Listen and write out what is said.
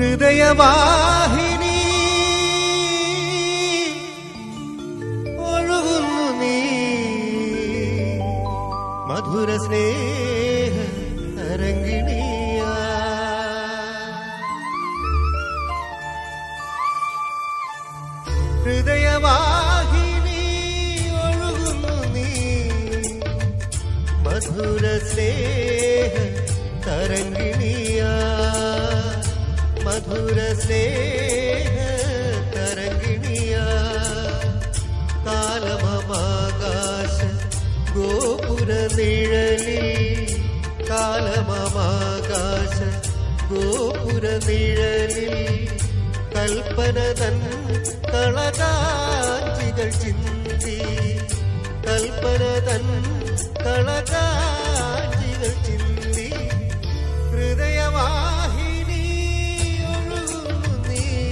ഹൃദയവാഹിനി. ഒഴുകുന്നു നീ. മധുര സ്നേഹ ഹൃദയവാഹിനി ഒഴുകുന്നു നീ. മധുര സ്നേഹ തരംഗിണിയാ മധുര സ്നേഹ തരംഗിണിയ കാലമമാകാശ ഗോപുര നിഴലി കാലമമാകാശ ഗോപുര നിഴലിൽ കൽപ്പന തൻ കളകാഞ്ചികൾ ചിന്തി കൽപ്പന തൻ ചിന്തി